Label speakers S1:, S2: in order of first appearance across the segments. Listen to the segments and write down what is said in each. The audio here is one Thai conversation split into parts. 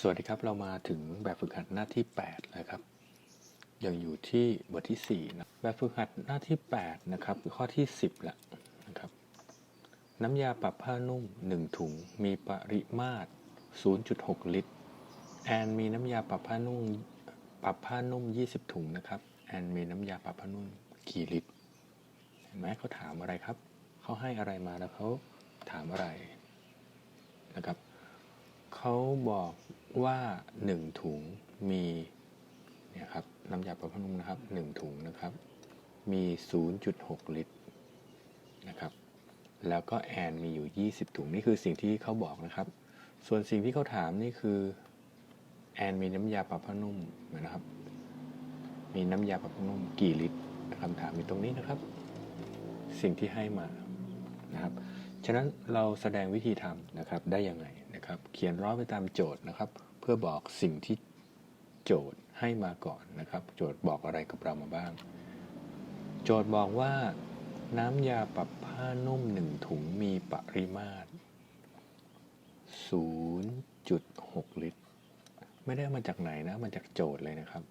S1: สวัสดีครับ เรามาถึงแบบฝึกหัดหน้าที่ 8 แล้วครับ ยังอยู่ที่บทที่ 4 นะ แบบฝึกหัดหน้าที่ 8 นะครับ ข้อที่ 10แล้วนะครับ น้ำยาปรับผ้านุ่ม 1 ถุง มีปริมาตร 0.6 ลิตร แอนมีน้ำยาปรับผ้านุ่ม ปรับผ้านุ่ม 20 ถุงนะครับ แอนมีน้ำยาปรับผ้านุ่มกี่ลิตร เห็นไหมเขาถามอะไรครับ เขาให้อะไรมาแล้วเขาถามอะไรนะครับเขาบอก ว่า 1 ถุงมีเนี่ยครับน้ำยาปรับผ้านุ่มนะครับ 1 ถุงนะครับ มี 0.6 ลิตรนะครับ แล้วก็แอนมีอยู่ 20 ถุง นี่คือสิ่งที่เขาบอกนะครับ ส่วนสิ่งที่เขาถามนี่คือแอนมีน้ำยาปรับผ้านุ่มนะครับ มีน้ำยาปรับผ้านุ่มกี่ลิตรคำถามอยู่ตรงนี้นะครับ สิ่งที่ให้มานะครับ ฉะนั้นเราแสดงวิธีทำนะครับได้ยังไง นะครับ เขียนร้อยไปตามโจทย์นะครับ เพื่อบอกสิ่งที่โจทย์ให้มาก่อนนะครับ โจทย์บอกอะไรกับเรามาบ้าง โจทย์บอกว่า น้ำยาปรับผ้านุ่มหนึ่งถุงมีปริมาตร 0.6 ลิตร ไม่ได้มาจากไหนนะมาจากโจทย์เลยนะครับ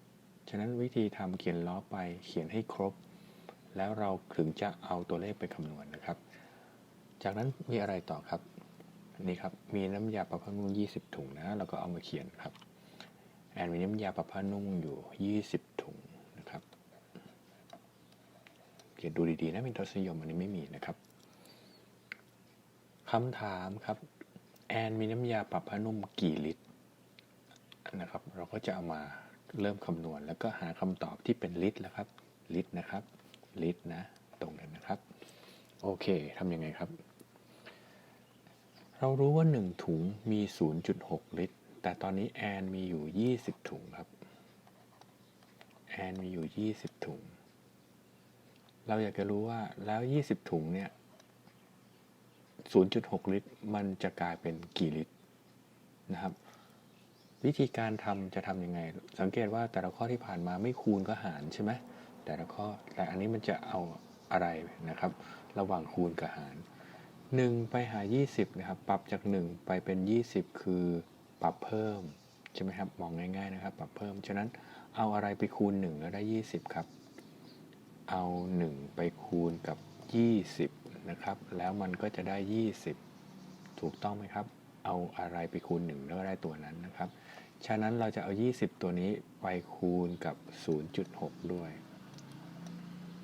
S1: ฉะนั้นวิธีทำเขียนล้อไปเขียนให้ครบ แล้วเราถึงจะเอาตัวเลขไปคำนวณนะครับ จากนั้นมีอะไรต่อครับ นี่ครับมีน้ำยาปรับผ้านุ่ม20 ถุงนะแล้วก็เอามาเขียนครับแอนมีน้ำยาปรับผ้านุ่มอยู่ 20 ถุงนะครับเขียนดูดีๆนะมีทศนิยมอันนี้ไม่มีนะครับคำถามครับแอนมีน้ำยาปรับผ้านุ่มกี่ลิตรนะครับ เราก็จะเอามาเริ่มคำนวณ แล้วก็หาคำตอบที่เป็นลิตรแล้วครับ ลิตรนะครับ ลิตรนะ ตรงนั้นนะครับ โอเคทำยังไงครับ เรารู้ว่า 1 ถุงมี 0.6 ลิตร แต่ตอนนี้แอนมีอยู่ 20 ถุงครับ แอนมีอยู่ 20 ถุง เราอยากจะรู้ว่าแล้ว 20 ถุงเนี่ย 0.6 ลิตร มันจะกลายเป็นกี่ลิตรนะครับ วิธีการทำจะทำยังไง สังเกตว่าแต่ละข้อที่ผ่านมาไม่คูณก็หารใช่ไหมแต่ละข้อ แต่อันนี้มันจะเอาอะไรนะครับ ระหว่างคูณกับหาร 1 ไปหา 20 นะครับ ปรับจาก 1 ไปเป็น 20 คือปรับเพิ่ม ใช่ไหมครับ มองง่ายๆนะครับ ปรับเพิ่ม ฉะนั้นเอาอะไรไปคูณ 1 แล้วได้ 20 ครับ เอา 1 ไปคูณกับ 20 นะครับ แล้วมันก็จะได้ 20 ถูกต้องไหมครับ เอาอะไรไปคูณ 1 แล้วได้ตัวนั้นนะครับ ฉะนั้นเราจะเอา 20 ตัวนี้ไปคูณกับ 0.6 ด้วย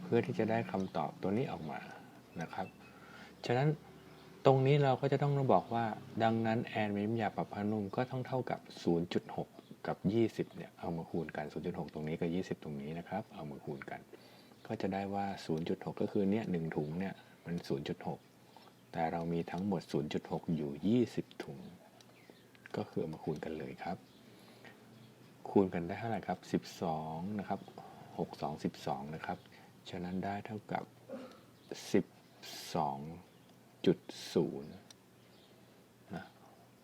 S1: เพื่อที่จะได้คำตอบตัวนี้ออกมานะครับ ฉะนั้น ตรงนี้เราก็จะต้องบอกว่า ดังนั้นแอนมีน้ำยาปรับผ้านุ่มก็ต้องเท่ากับ 0.6 กับ 20 เนี่ย เอามาคูณกัน 0.6 ตรงนี้กับ 20 ตรงนี้นะครับ เอามาคูณกัน ก็จะได้ว่า 0.6 ก็คือเนี่ย1ถุงเนี่ย มัน 0.6 แต่เรามีทั้งหมด 0.6 อยู่ 20 ถุง ก็คือเอามาคูณกันเลยครับ คูณกันได้เท่าไหร่ครับ 12 นะครับ 6 2 12 นะครับ ฉะนั้นได้เท่ากับ 12 12.0นะ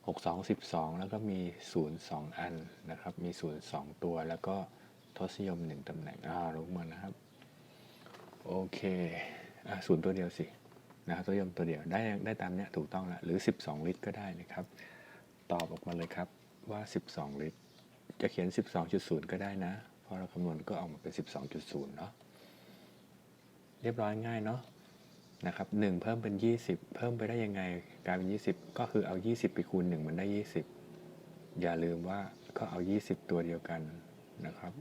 S1: 6 2 12แล้วก็มี0 2อันนะครับ มี0 2ตัวแล้วก็ทศนิยม1ตำแหน่งอ่ารู้มานะครับ โอเคอะศูนย์ตัวเดียวสินะครับทศนิยมตัวเดียวได้ได้ตามเนี้ยถูกต้องแล้วหรือ 12 ลิตรก็ได้นะครับ ตอบออกมาเลยครับว่า 12 ลิตร จะเขียน 12.0 ก็ได้นะเพราะเราคำนวณก็ออกมาเป็น 12.0 เนาะเรียบร้อยง่ายเนาะ นะครับ1เพิ่มเป็น 20 เพิ่มไปได้ยังไงกลายเป็น 20 ก็คือเอา 20 ไปคูณ 1 มันได้ 20 อย่าลืมว่าก็เอา 20 ตัวเดียวกันนะครับ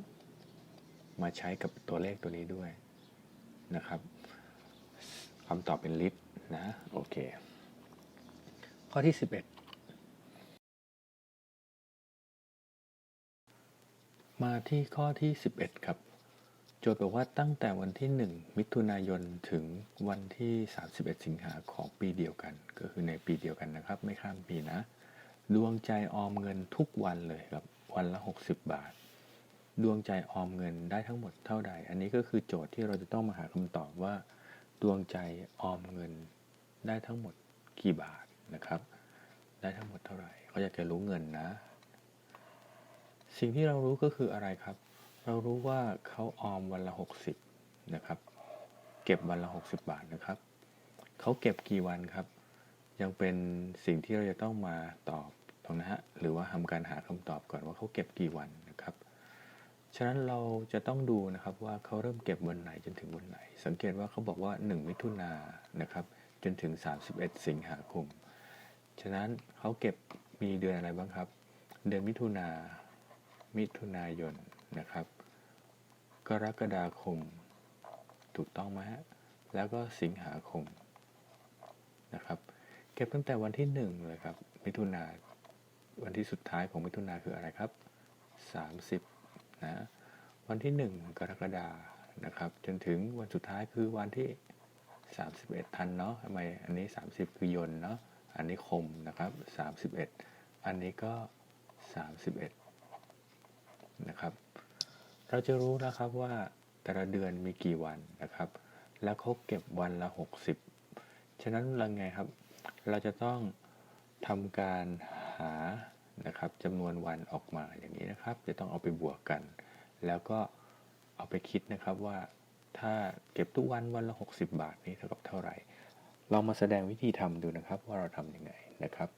S1: มาใช้กับตัวเลขตัวนี้ด้วยนะครับคำตอบเป็นลิตรนะ โอเค ข้อที่ 11 มาที่ข้อที่ 11 ครับ จทย์บอกว่าตั้งแต่วันที่ 1 มิถุนายนถึงวันที่ 31 สิงหาของปีเดียวกัน ก็คือในปีเดียวกันนะครับ ไม่ข้ามปีนะ ดวงใจออมเงินทุกวันเลยครับ วันละ 60 บาท ดวงใจออมเงินได้ทั้งหมดเท่าใด อันนี้ก็คือโจทย์ที่เราจะต้องมาหาคำตอบว่า ดวงใจออมเงินได้ทั้งหมดกี่บาทนะครับ ได้ทั้งหมดเท่าไหร่เขาอยากจะรู้เงินนะ สิ่งที่เรารู้ก็คืออะไรครับ เรารู้ว่าเขาออมวันละ 60 นะครับ เก็บวันละ 60 บาทนะครับ เขาเก็บกี่วันครับ ยังเป็นสิ่งที่เราจะต้องมาตอบตรงนะฮะหรือว่าทำการหาคำตอบก่อนว่าเขาเก็บกี่วันนะครับ ฉะนั้นเราจะต้องดูนะครับว่าเขาเริ่มเก็บวันไหนจนถึงวันไหน สังเกตว่าเขาบอกว่า 1 มิถุนายนนะครับจนถึง 31 สิงหาคม ฉะนั้นเขาเก็บมีเดือนอะไรบ้างครับ เดือนมิถุนามิถุนายนนะครับ กรกฎาคม ถูกต้องไหมฮะ แล้วก็สิงหาคมนะครับ เก็บตั้งแต่วันที่หนึ่งเลยครับ มิถุนา วันที่สุดท้ายของมิถุนาคืออะไรครับ 30นะ วันที่ 1 กรกฎานะครับ จนถึงวันสุดท้ายคือวันที่ 31 ทันเนาะทำไมอันนี้ 30 คือยนเนาะ อันนี้คมนะครับ 31 อันนี้ก็ 31นะครับ เราจะรู้นะครับว่าแต่ละเดือนมีกี่วันนะครับ แล้วเขาเก็บวันละ 60 ฉะนั้นเราไงครับ เราจะต้องทำการหานะครับจำนวนวันออกมาอย่างนี้นะครับ จะต้องเอาไปบวกกัน แล้วก็เอาไปคิดนะครับว่าถ้าเก็บทุกวันวันละ 60 บาทนี้เท่ากับเท่าไหร่ลองมาแสดงวิธีทำดูนะครับว่าเราทำยังไงนะครับ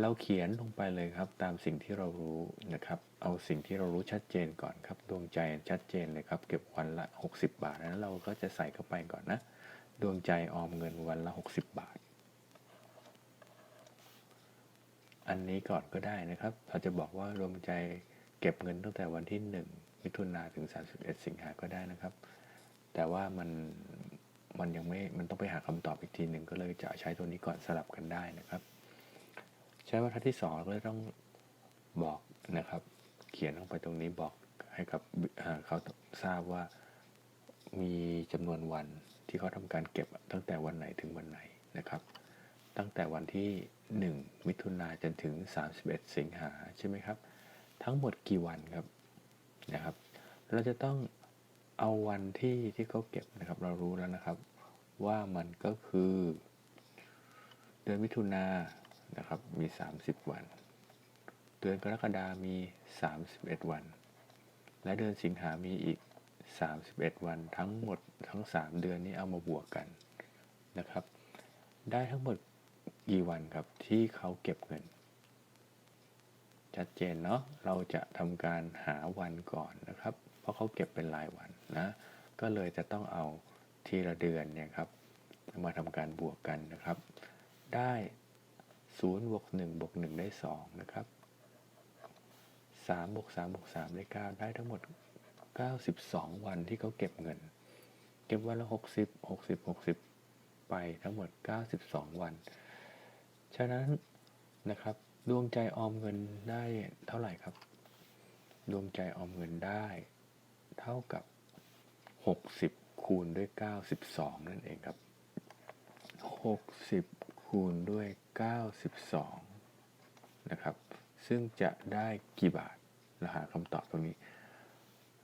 S1: เราเขียนลงไปเลยครับตามสิ่งที่เรารู้นะครับ เอาสิ่งที่เรารู้ชัดเจนก่อนครับ ดวงใจชัดเจนเลยครับ เก็บวันละ 60 บาทนั้นเราก็จะใส่เข้าไปก่อนนะ ดวงใจออมเงินวันละ 60 บาท อันนี้ก่อนก็ได้นะครับ เราจะบอกว่าดวงใจเก็บเงินตั้งแต่วันที่ 1 มิถุนาถึง 31 สิงหาก็ได้นะครับ แต่ว่ามันมันยังไม่มันต้องไปหาคำตอบอีกทีหนึ่งก็เลยจะใช้ตัวนี้ก่อนสลับกันได้นะครับ ใช้บรรทัดที่สองก็เลยต้องบอก ขียนลงไปตรงนี้บอกให้กับเขาทราบว่ามีจำนวนวันที่เขาทำการเก็บตั้งแต่วันไหนถึงวันไหนนะครับ ตั้งแต่วันที่ 1 มิถุนาจนถึง 31 สิงหาใช่ไหมครับ ทั้งหมดกี่วันครับนะครับ เราจะต้องเอาวันที่ที่เขาเก็บนะครับ เรารู้แล้วนะครับ ว่ามันก็คือ เดือนมิถุนานะครับมี 30 วัน เดือนกรกฎามี 31 วัน และเดือนสิงหามีอีก 31 วันทั้งหมดทั้ง 3 เดือนนี้เอามาบวกกันนะครับ ได้ทั้งหมดกี่วันครับที่เขาเก็บเงิน ชัดเจนเนาะเราจะทำการหาวันก่อนนะครับ เพราะเขาเก็บเป็นรายวันนะก็เลยจะต้องเอาทีละเดือนเนี่ยครับมาทำการบวกกันนะครับ ได้0บวก1บวก1ได้2นะครับ 3บวก3บวก3ได้9ได้ทั้งหมด 92 วันที่เขาเก็บเงิน เก็บวันละ 60 60 60 ไปทั้งหมด 92 วัน ฉะนั้นนะครับดวงใจออมเงินได้เท่าไหร่ครับ ดวงใจออมเงินได้ เท่ากับ 60 คูณด้วย 92 นั่นเองครับ 60 คูณด้วย 92 นะครับ ซึ่งจะได้กี่บาท เราหาคำตอบตรงนี้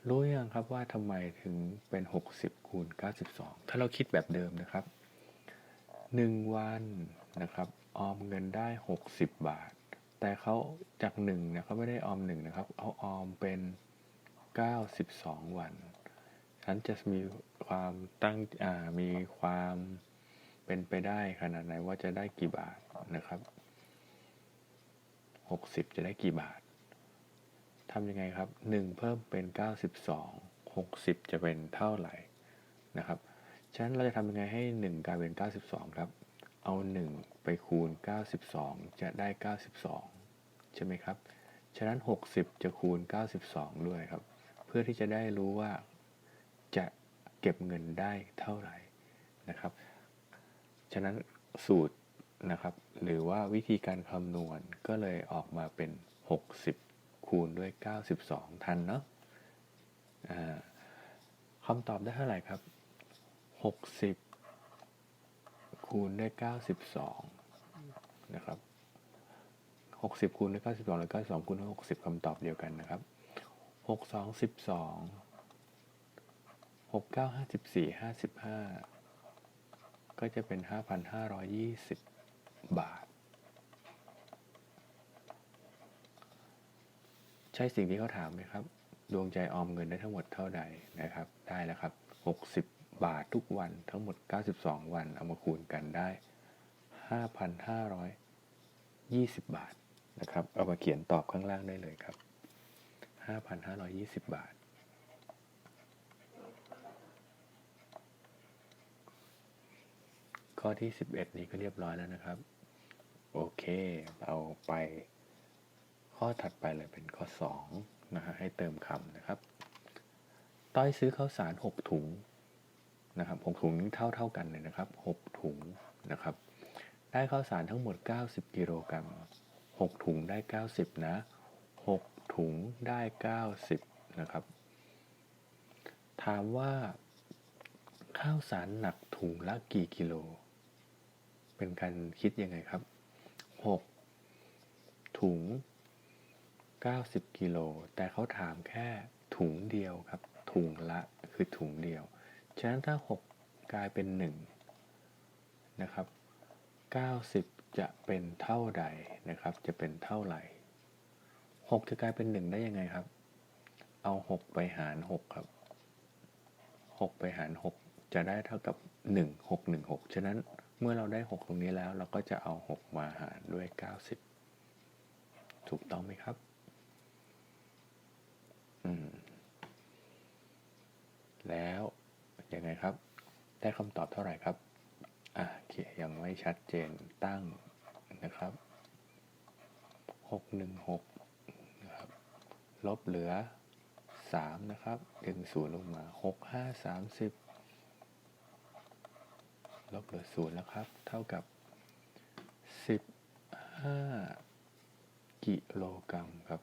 S1: รู้ยังครับว่าทำไมถึงเป็น 60คูณ92 ถ้าเราคิดแบบเดิมนะครับ 1 วันนะครับ ออมเงินได้ 60 บาท แต่เขาจาก1นี่ยเขาไม่ได้ออม1นะครับเขาออมเป็น 92 วันฉันจะมีความตั้งมีความเป็นไปได้ขนาดไหนว่าจะได้กี่บาทนะครับ 60 จะได้กี่บาท ทำยังไงครับ 1 เพิ่มเป็น 92 60 จะเป็นเท่าไหร่นะครับฉะนั้นเราจะทำยังไงให้ 1 กลายเป็น 92 ครับ เอา 1 ไปคูณ 92 จะได้ 92 ใช่ไหมครับ ฉะนั้น 60 จะคูณ 92 ด้วยครับ เพื่อที่จะได้รู้ว่าจะเก็บเงินได้เท่าไหร่นะครับ ฉะนั้นสูตรนะครับ หรือว่าวิธีการคำนวณก็เลยออกมาเป็น 60 คูณด้วย 92 ทันเนาะคำตอบได้เท่าไหร่ครับ 60 คูณด้วย 92 นะครับ 60 คูณด้วย 92 แล้วก็2คูณด้วย60คำตอบเดียวกันนะครับ 6 2 12 6 9 54 55 ก็จะเป็น 5,520 บาท ใช่สิ่งที่เขาถามไหมครับ ดวงใจออมเงินได้ทั้งหมดเท่าใดนะครับ ได้แล้วครับ 60 บาททุกวันทั้งหมด 92 วันเอามาคูณกันได้ 5,520 บาทนะครับ เอามาเขียนตอบข้างล่างได้เลยครับ 5,520 บาทข้อที่ 11 นี้ก็เรียบร้อยแล้วนะครับ โอเค เอาไป ข้อถัดไปเลยเป็นข้อ2นะฮะให้เติมคำนะครับ ต้อยซื้อข้าวสาร 6 ถุงนะครับ6ถุงนี้เท่าเท่ากันเลยนะครับ 6 ถุงนะครับ ได้ข้าวสารทั้งหมด 90 กิโลกรัม 6 ถุงได้ 90 นะ 6 ถุงได้ 90 นะครับ ถามว่า ข้าวสารหนักถุงละกี่กิโล เป็นการคิดยังไงครับ 6 ถุง 90 กิโล แต่เขาถามแค่ถุงเดียวครับ ถุงละคือถุงเดียว ฉะนั้นถ้า 6 กลายเป็น 1 นะครับ 90 จะเป็นเท่าใดนะครับ จะเป็นเท่าไหร่ 6 จะกลายเป็น 1 ได้ยังไงครับ เอา 6 ไปหาร 6 ครับ 6 ไปหาร 6 จะได้เท่ากับ 1 6 1 6 ฉะนั้นเมื่อเราได้ 6 ตรงนี้แล้ว เราก็จะเอา 6 มาหารด้วย 90 ถูกต้องไหมครับ แล้วยังไงครับ ได้คำตอบเท่าไหร่ครับอะโอเยังไม่ชัดเจนตั้งนะครับ 616นะครับ ลบเหลือ 3 นะครับ ดึงศูนย์ลงมา 6 5 30 ลบเหลือศูนย์แล้วครับ เท่ากับ 15 กิโลกรัมครับ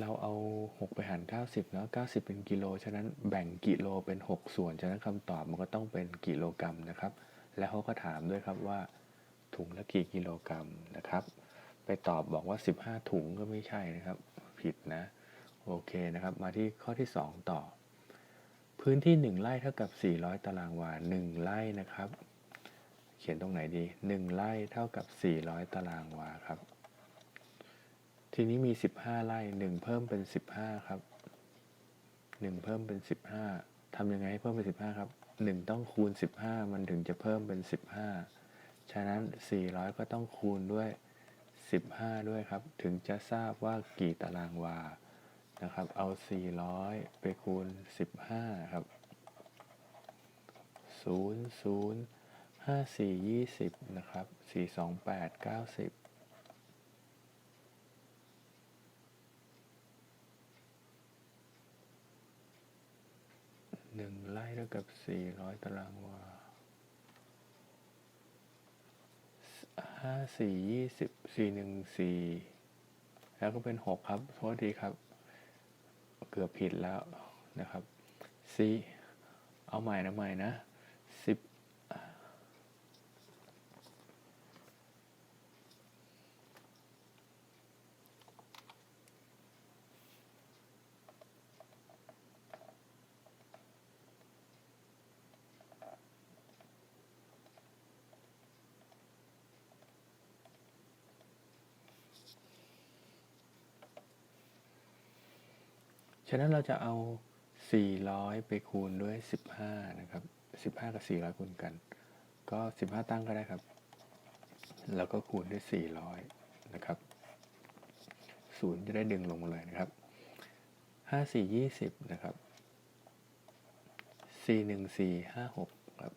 S1: เราเอา 6 ไปหาร 90เนาะ90 เป็นกิโล ฉะนั้นแบ่งกิโลเป็น 6 ส่วน ฉะนั้นคำตอบมันก็ต้องเป็นกิโลกรัมนะครับ แล้วเขาก็ถามด้วยครับว่าถุงละกี่กิโลกรัมนะครับ ไปตอบบอกว่า 15 ถุงก็ไม่ใช่นะครับ ผิดนะ โอเคนะครับ มาที่ข้อที่ 2 ต่อ พื้นที่ 1 ไร่เท่ากับ 400 ตารางวา 1 ไร่นะครับ เขียนตรงไหนดี 1 ไร่เท่ากับ 400 ตารางวาครับ ทีนี้มี 15 ไร่ 1 เพิ่มเป็น 15 ครับ 1 เพิ่มเป็น 15ทำยังไงให้เพิ่มเป็น 15 ครับ 1 ต้องคูณ 15 มันถึงจะเพิ่มเป็น 15 ฉะนั้น 400 ก็ต้องคูณด้วย 15 ด้วยครับ ถึงจะทราบว่ากี่ตารางวา นะครับ เอา 400 ไปคูณ 15 ครับ 0 0 5 4 20 นะครับ 4 2 8 90 หนึ่งไร่เท่า กับ 400 ตารางวาห้าสี่ยี่สิบสี่หนึ่งสี่แล้วก็เป็นหกครับโทษทีครับ เกือบผิดแล้วนะครับสี่เอาใหม่นะใหม่นะสิบ ฉะนั้นเราจะเอา 400 ไปคูณด้วย 15 นะครับ 15 กับ 400 คูณกัน ก็ 15 ตั้งก็ได้ครับ แล้วก็คูณด้วย 400 นะครับศูนย์จะได้ดึงลงมาเลยนะครับ 5 4 20 นะครับ 4 1 4 5 6 ครับ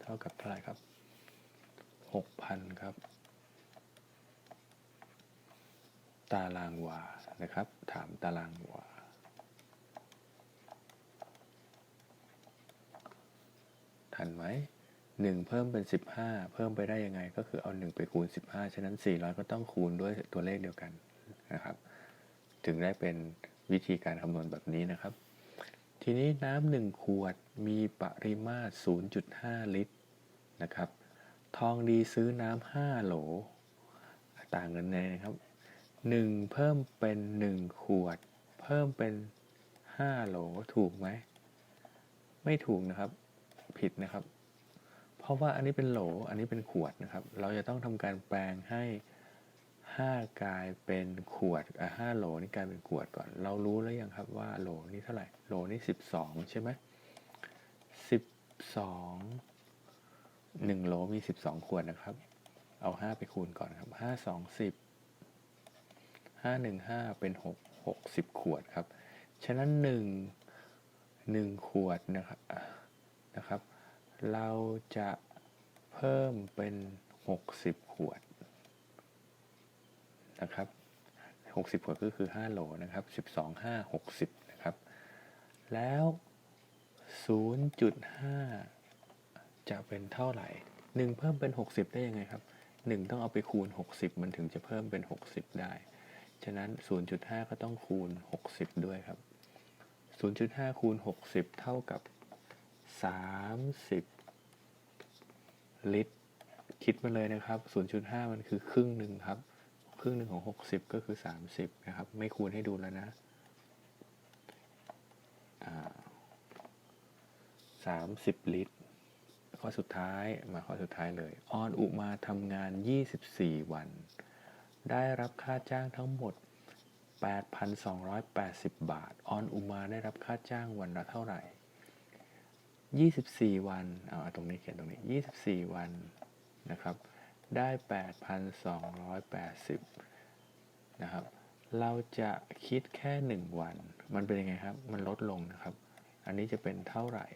S1: เท่ากับเท่าไหร่ครับ 6,000 ครับ ตารางวา นะครับ ถามตารางวาันไหมหนึ่งเพิ่มเป็น 15 เพิ่มไปได้ยังไง ก็คือเอา 1 ไปคูณ 15 ฉะนั้น 400 ก็ต้องคูณด้วยตัวเลขเดียวกันนะครับ ถึงได้เป็นวิธีการคำนวณแบบนี้นะครับ ทีนี้น้ำหนึ่งขวดมีปริมาตร 0.5 ลิตรนะครับ ทองดีซื้อน้ำ5โหล ต่างกันไงนะครับ 1 เพิ่มเป็น 1 ขวด เพิ่มเป็น 5 โหลถูกไหม ไม่ถูกนะครับ ผิดนะครับ เพราะว่าอันนี้เป็นโหล อันนี้เป็นขวดนะครับ เราจะต้องทำการแปลงให้ 5 กลายเป็นขวดอะ5โหลนี่กลายเป็นขวดก่อน เรารู้แล้วยังครับว่าโหลนี่เท่าไหร่ โหลนี่ 12 ใช่ไหม12หนึ่งโหลมีสิบสองขวดนะครับ เอาห้าไปคูณก่อนครับห้าสองสิบห้าหนึ่งห้าเป็นหกหกสิบขวดครับ ฉะนั้นหนึ่งหนึ่งขวดนะครับ นะครับ เราจะเพิ่มเป็นหกสิบขวดนะครับหกสิบขวดก็คือห้าโหลนะครับสิบสองห้าหกสิบนะครับ แล้ว 0.5 จะเป็นเท่าไหร่ 1 เพิ่มเป็น 60 ได้ยังไงครับ 1 ต้องเอาไปคูณ 60 มันถึงจะเพิ่มเป็น 60 ได้ ฉะนั้น 0.5 ก็ต้องคูณ 60 ด้วยครับ 0.5 คูณ 60 เท่ากับ 30 ลิตร คิดมาเลยนะครับ 0.5 มันคือครึ่งหนึ่งครับ ครึ่งหนึ่งของ 60 ก็คือ 30 นะครับ ไม่คูณให้ดูแล้วนะ30 ลิตร ข้อสุดท้ายมาข้อสุดท้ายเลย ออนอุมาทำงาน 24 วัน ได้รับค่าจ้างทั้งหมด 8,280 บาท ออนอุมาได้รับค่าจ้างวันละเท่าไหร่ 24 วันเอาตรงนี้เขียนตรงนี้ 24 วันนะครับ ได้ 8,280 นะครับ เราจะคิดแค่ 1 วัน มันเป็นยังไงครับ มันลดลงนะครับ อันนี้จะเป็นเท่าไหร่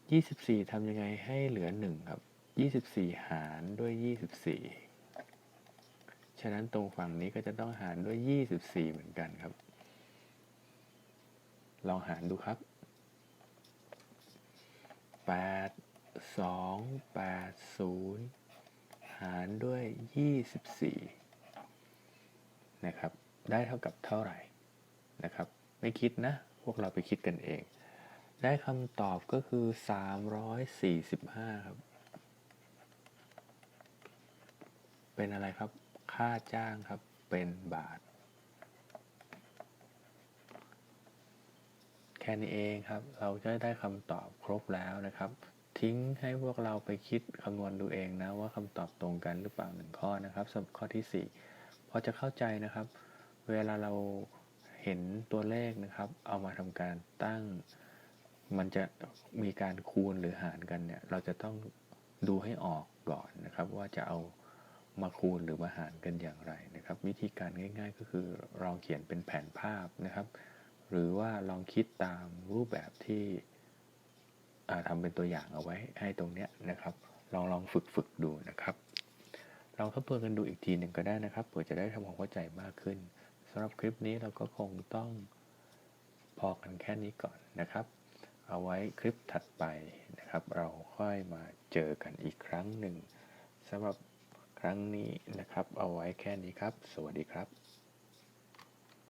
S1: 24ทำยังไงให้เหลือ 1 ครับ 24 หารด้วย 24 ฉะนั้นตรงฝั่งนี้ก็จะต้องหารด้วย 24 เหมือนกันครับ ลองหารดูครับ 8 2 8 0หารด้วย24นะครับ ได้เท่ากับเท่าไหร่นะครับ ไม่คิดนะ พวกเราไปคิดกันเอง ได้คำตอบก็คือ345ครับ เป็นอะไรครับ ค่าจ้างครับ เป็นบาท ค่นี้เองครับ เราจะได้คำตอบครบแล้วนะครับ ทิ้งให้พวกเราไปคิดคำนวณดูเองนะว่าคำตอบตรงกันหรือเปล่าหนึ่งข้อนะครับสำหรับข้อที่ 4 พอจะเข้าใจนะครับ เวลาเราเห็นตัวเลขนะครับ เอามาทำการตั้ง มันจะมีการคูณหรือหารกันเนี่ย เราจะต้องดูให้ออกก่อนนะครับ ว่าจะเอามาคูณหรือมาหารกันอย่างไรนะครับ วิธีการง่าย ๆ ก็คือลองเขียนเป็นแผนภาพนะครับ หรือว่าลองคิดตามรูปแบบที่ทำเป็นตัวอย่างเอาไว้ให้ตรงเนี้ยนะครับ ลองลองฝึกฝึกดูนะครับ ลองทบทวนกันดูอีกทีหนึ่งก็ได้นะครับเผื่อจะได้ทำความเข้าใจมากขึ้นสำหรับคลิปนี้เราก็คงต้องพอกันแค่นี้ก่อนนะครับ เอาไว้คลิปถัดไปนะครับ เราค่อยมาเจอกันอีกครั้งหนึ่งสำหรับครั้งนี้นะครับ เอาไว้แค่นี้ครับ สวัสดีครับ